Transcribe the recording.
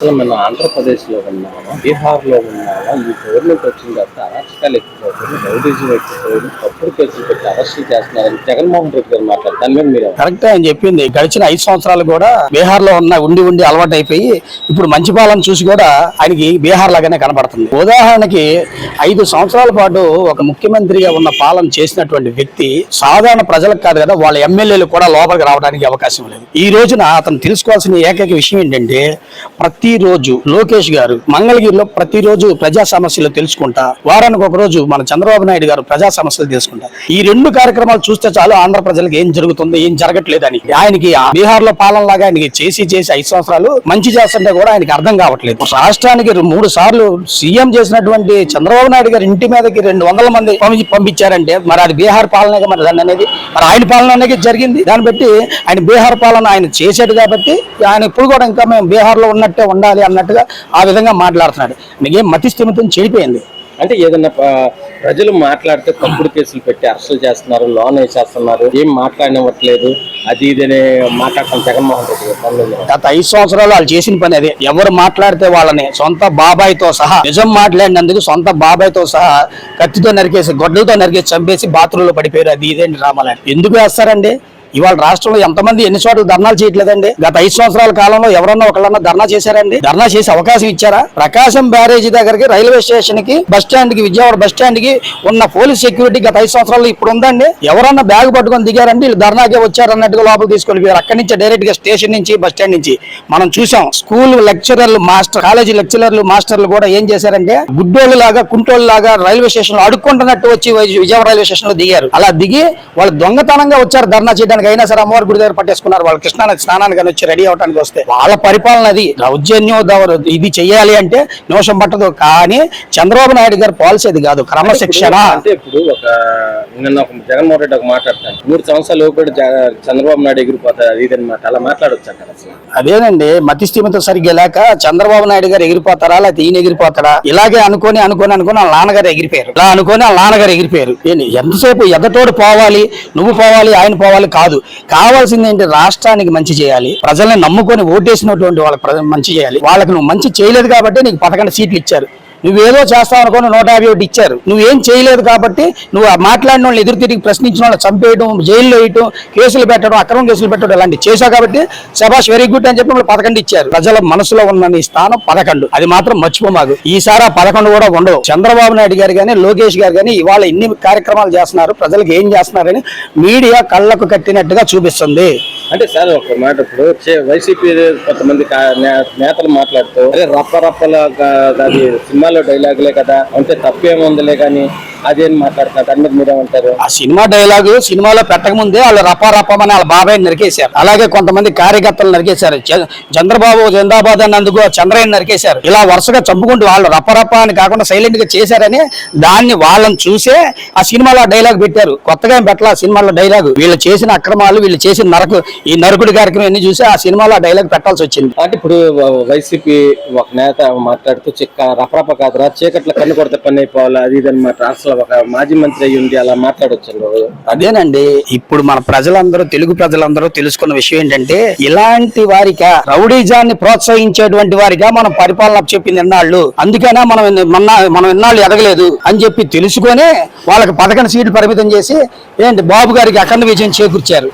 అసలు మన ఆంధ్రప్రదేశ్లో ఉన్నామా? బీహార్లో ఉన్నామా? ఈ గవర్నమెంట్ వచ్చిన తర్వాత అరాచకాలు ఎక్కువ రౌడీజం ఎక్కువ తప్పుడు కేసులు పెట్టి అరెస్ట్ చేస్తున్నారని జగన్మోహన్ రెడ్డి గారు మాట్లాడారు కరెక్ట్ అని చెప్పింది. గడిచిన ఐదు సంవత్సరాలు కూడా బీహార్లో ఉన్న ఉండి ఉండి అలవాటు అయిపోయి ఇప్పుడు మంచి పాలన చూసి కూడా ఆయనకి బీహార్ లాగానే కనబడుతుంది ఉదాహరణకి ఐదు సంవత్సరాల పాటు ఒక ముఖ్యమంత్రిగా ఉన్న పాలన చేసినటువంటి వ్యక్తి సాధారణ ప్రజలకు కాదు కదా వాళ్ళ ఎమ్మెల్యేలు కూడా లోపలికి రావడానికి అవకాశం లేదు. ఈ రోజున అతను తెలుసుకోవాల్సిన ఏకైక విషయం ఏంటంటే ప్రతిరోజు లోకేష్ గారు మంగళగిరిలో ప్రతిరోజు ప్రజా సమస్యలు తెలుసుకుంటా వారానికి ఒక రోజు మన చంద్రబాబు నాయుడు గారు ప్రజా సమస్యలు తెలుసుకుంటా. ఈ రెండు కార్యక్రమాలు చూస్తే చాలు ఆంధ్ర ప్రజలకు ఏం జరుగుతుంది ఏం జరగట్లేదని ఆయనకి ఆ బీహార్లో పాలన లాగా ఆయనకి చేసి చేసి ఐదు సంవత్సరాలు మంచి చేస్తుంటే కూడా ఆయనకి అర్థం కావట్లేదు. రాష్ట్రానికి మూడు సార్లు సీఎం చేసినటువంటి చంద్రబాబు నాయుడు గారి ఇంటి మీదకి రెండు వందల మంది పంపించారంటే మరి అది బీహార్ పాలన మరి దాన్ని అనేది? మరి ఆయన పాలన అనేది జరిగింది. దాన్ని బట్టి ఆయన బీహార్ పాలన ఆయన చేశాడు కాబట్టి ఆయన ఇప్పుడు కూడా ఇంకా మేము బీహార్లో ఉన్నట్టే ఉండాలి అన్నట్టుగా ఆ విధంగా మాట్లాడుతున్నాడు. నీకేం మతి స్థిమితం చెడిపోయింది. అంటే ఏదన్నా ప్రజలు మాట్లాడితే తప్పుడు కేసులు పెట్టి అరెస్టులు చేస్తున్నారు లోన్ వేసేస్తున్నారు ఏం మాట్లాడనివ్వట్లేదు అది ఇది అనే మాట్లాడటం జగన్మోహన్ రెడ్డి గత ఐదు సంవత్సరాలు వాళ్ళు చేసిన పని అదే. ఎవరు మాట్లాడితే వాళ్ళని సొంత బాబాయ్తో సహా నిజం మాట్లాడినందుకు సొంత బాబాయ్తో సహా కత్తితో నరికేసి గొడ్డలతో నరికేసి చంపేసి బాత్రూంలో పడిపోయారు. అది ఇదేంటి రామాలని ఎందుకు వేస్తారండి? ఇవాళ రాష్ట్రంలో ఎంతమంది ఎన్ని చోట్ల ధర్నాలు చేయట్లేదండి? గత ఐదు సంవత్సరాల కాలంలో ఎవరన్నా ఒకళ్ళన్నా ధర్నా చేశారండి? ధర్నా చేసే అవకాశం ఇచ్చారా? ప్రకాశం బ్యారేజీ దగ్గరికి రైల్వే స్టేషన్కి బస్ స్టాండ్కి విజయవాడ బస్ స్టాండ్కి ఉన్న పోలీస్ సెక్యూరిటీ గత ఐదు సంవత్సరాలు ఇప్పుడు ఉందండి. ఎవరన్నా బ్యాగ్ పట్టుకొని దిగారండి వీళ్ళు ధర్నాకే వచ్చారన్నట్టుగా లోపలికి తీసుకొని అక్కడి నుంచి డైరెక్ట్గా స్టేషన్ నుంచి బస్ స్టాండ్ నుంచి మనం చూసాం. స్కూల్ లెక్చరర్లు మాస్టర్ కాలేజీ లెక్చరర్లు మాస్టర్లు కూడా ఏం చేశారంటే గుడ్డోళ్ళు లాగా కుంటోళ్ళు లాగా రైల్వే స్టేషన్లో అడుక్కుంటున్నట్టు వచ్చి విజయవాడ రైల్వే స్టేషన్లో దిగారు. అలా దిగి వాళ్ళు దొంగతనంగా వచ్చారు ధర్నా చేయడానికి. అయినా సరే అమ్మవారి గుడి దగ్గర పట్టేసుకున్నారు. వాళ్ళు కృష్ణానది స్నానానికి వచ్చి రెడీ అవడానికి వస్తే వాళ్ళ పరిపాలన అది. రౌద్యన్యం దవ- ఇది చెయ్యాలి అంటే నిమిషం పట్టదు. కానీ చంద్రబాబు నాయుడు గారి పాలసీ అది కాదు. క్రమశిక్షణ. అంటే ఇప్పుడు ఒక నిన్న ఒక జగన్మోహన్ రెడ్డి ఒక మాట్లాడతాను మూడు సంవత్సరాలు లోపల చంద్రబాబు నాయుడు ఎగిరిపోతారు అది ఇదని మాట అలా మాట్లాడొచ్చు అదేనండి. మతి స్థిమితం సరిగ్గా లేక చంద్రబాబు నాయుడు గారు ఎగిరిపోతారా? లేకపోతే ఈయన ఎగిరిపోతారా? ఇలాగే అనుకొని అనుకొని అనుకొని వాళ్ళ నాన్నగారు ఎగిరిపోయారు. ఇలా అనుకొని వాళ్ళ నాన్నగారు ఎగిరిపోయారు. ఎంతసేపు ఎదటోడు పోవాలి నువ్వు పోవాలి ఆయన పోవాలి కాదు. కావాల్సింది ఏంటి రాష్ట్రానికి మంచి చేయాలి. ప్రజల్ని నమ్ముకొని ఓటేసినటువంటి వాళ్ళకి మంచి చేయాలి. వాళ్ళకి నువ్వు మంచి చేయలేదు కాబట్టి నీకు పథకం సీట్లు ఇచ్చారు. నువ్వేదో చేస్తావు అనుకోని నూట యాభై ఒకటి ఇచ్చారు. నువ్వేం చేయలేదు కాబట్టి నువ్వు ఆ మాట్లాడిన వాళ్ళు ఎదురు తిరిగి ప్రశ్నించిన వాళ్ళు చంపేయడం జైల్లో వేయటం కేసులు పెట్టడం అక్రమం కేసులు పెట్టడం ఇలాంటివి చేశావు కాబట్టి శబాష్ వెరీ గుడ్ అని చెప్పి వాళ్ళు పదకొండు ఇచ్చారు. ప్రజల మనసులో ఉన్న నీ స్థానం పదకొండు. అది మాత్రం మర్చిపోమాకు. ఈసారి ఆ పదకొండు కూడా ఉండవు. చంద్రబాబు నాయుడు గారు కానీ లోకేష్ గారు కానీ ఇవాళ ఎన్ని కార్యక్రమాలు చేస్తున్నారు ప్రజలకు ఏం చేస్తున్నారని మీడియా కళ్ళకు కట్టినట్టుగా చూపిస్తుంది. అంటే సార్ ఒక మాట ఇప్పుడు వైసీపీ కొంతమంది నేతలు మాట్లాడుతూ రప్ప రప్పల సినిమా సినిమాలో డైలాగులే కదా అంటే తప్పేముందిలే కానీ అదేం మాట్లాడుతున్నారు? దాని మీద మీరేమంటారు? ఆ సినిమా డైలాగు సినిమాలో పెట్టక ముందే వాళ్ళు రపా రప్పమని వాళ్ళ బాబాయ్ నరికేశారు. అలాగే కొంతమంది కార్యకర్తలు నరికేశారు. చంద్రబాబు జిందాబాద్ అన్నందుకు చంద్రయ్య నరికేశారు. ఇలా వరుసగా చంపుకుంటూ వాళ్ళు రప్ప రప్ప అని కాకుండా సైలెంట్గా చేశారని దాన్ని వాళ్ళని చూసే ఆ సినిమాలో డైలాగ్ పెట్టారు. కొత్తగా ఏం పెట్టాల ఆ సినిమాలో డైలాగ్? వీళ్ళు చేసిన అక్రమాలు వీళ్ళు చేసిన నరకు ఈ నరకుడి కార్యక్రమం ఎన్ని చూసి ఆ సినిమాలో ఆ డైలాగ్ పెట్టాల్సి వచ్చింది. అంటే ఇప్పుడు వైసీపీ ఒక నేత మాట్లాడుతూ చిక్క రపరప కాదురా చీకట్ల కన్ను కొడితే పని అయిపోవాలి అది ఇది అనమాట అసలు ఒక మాజీ మంత్రి అయ్యి ఉండి అలా మాట్లాడొచ్చు అదేనండి. ఇప్పుడు మన ప్రజలందరూ తెలుగు ప్రజలందరూ తెలుసుకున్న విషయం ఏంటంటే ఇలాంటి వారిగా రౌడీజాన్ని ప్రోత్సహించేటువంటి వారిగా మనం పరిపాలన చెప్పింది ఎన్నాళ్ళు అందుకనే మనం మొన్న మనం ఎన్నాళ్ళు ఎదగలేదు అని చెప్పి తెలుసుకొని వాళ్ళకి పథకం సీట్లు పరిమితం చేసి ఏంటి బాబు గారికి అఖండ విజయం చేకూర్చారు.